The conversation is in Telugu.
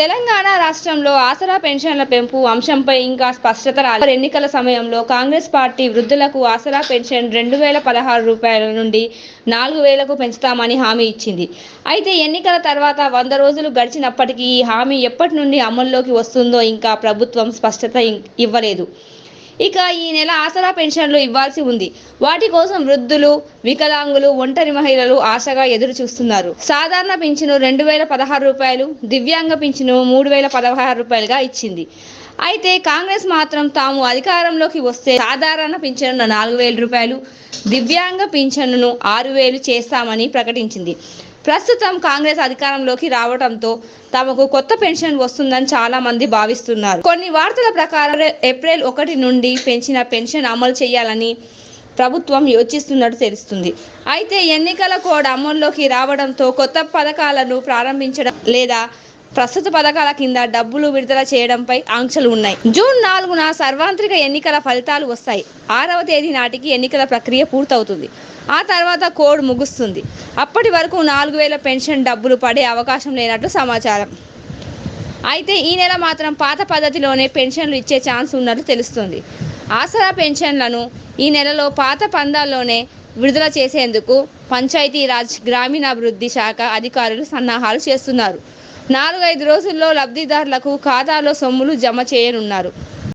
తెలంగాణ రాష్ట్రంలో ఆసరా పెన్షన్ల పెంపు అంశంపై ఇంకా స్పష్టత రాలేదు. ఎన్నికల సమయంలో కాంగ్రెస్ పార్టీ వృద్ధులకు ఆసరా పెన్షన్ రెండు వేల పదహారు రూపాయల నుండి నాలుగు వేలకు పెంచుతామని హామీ ఇచ్చింది. అయితే ఎన్నికల తర్వాత వంద రోజులు గడిచినప్పటికీ ఈ హామీ ఎప్పటి నుండి అమల్లోకి వస్తుందో ఇంకా ప్రభుత్వం స్పష్టత ఇవ్వలేదు. ఇక ఈ నెల ఆసరా పెన్షన్లు ఇవ్వాల్సి ఉంది. వాటి కోసం వృద్ధులు వికలాంగులు ఒంటరి మహిళలు ఆశగా ఎదురు చూస్తున్నారు. సాధారణ పింఛను రెండు వేల పదహారు రూపాయలు దివ్యాంగ పింఛను మూడు వేల పదహారు రూపాయలుగా ఇచ్చింది. అయితే కాంగ్రెస్ మాత్రం తాము అధికారంలోకి వస్తే సాధారణ పింఛను నాలుగు వేల రూపాయలు దివ్యాంగ పింఛన్ను ఆరు వేలు చేస్తామని ప్రకటించింది. ప్రస్తుతం కాంగ్రెస్ అధికారంలోకి రావడంతో తమకు కొత్త పెన్షన్ వస్తుందని చాలా మంది భావిస్తున్నారు. కొన్ని వార్తల ప్రకారం ఏప్రిల్ ఒకటి నుండి పెంచిన పెన్షన్ అమలు చేయాలని ప్రభుత్వం యోచిస్తున్నట్టు తెలుస్తుంది. అయితే ఎన్నికల కోడ్ అమల్లోకి రావడంతో కొత్త పథకాలను ప్రారంభించడం లేదా ప్రస్తుత పథకాల కింద డబ్బులు విడుదల చేయడంపై ఆంక్షలు ఉన్నాయి. జూన్ నాలుగున సర్వాంత్రిక ఎన్నికల ఫలితాలు వస్తాయి. ఆరవ తేదీ నాటికి ఎన్నికల ప్రక్రియ పూర్తవుతుంది. ఆ తర్వాత కోడ్ ముగుస్తుంది. అప్పటి వరకు నాలుగు వేల పెన్షన్ డబ్బులు పడే అవకాశం లేనట్లు సమాచారం. అయితే ఈ నెల మాత్రం పాత పద్ధతిలోనే పెన్షన్లు ఇచ్చే ఛాన్స్ ఉన్నట్లు తెలుస్తుంది. ఆసరా పెన్షన్లను ఈ నెలలో పాత పందాల్లోనే విడుదల చేసేందుకు పంచాయతీరాజ్ గ్రామీణాభివృద్ధి శాఖ అధికారులు సన్నాహాలు చేస్తున్నారు. నాలుగైదు రోజుల్లో లబ్ధిదారులకు ఖాతాలో సొమ్ములు జమ చేయనున్నారు.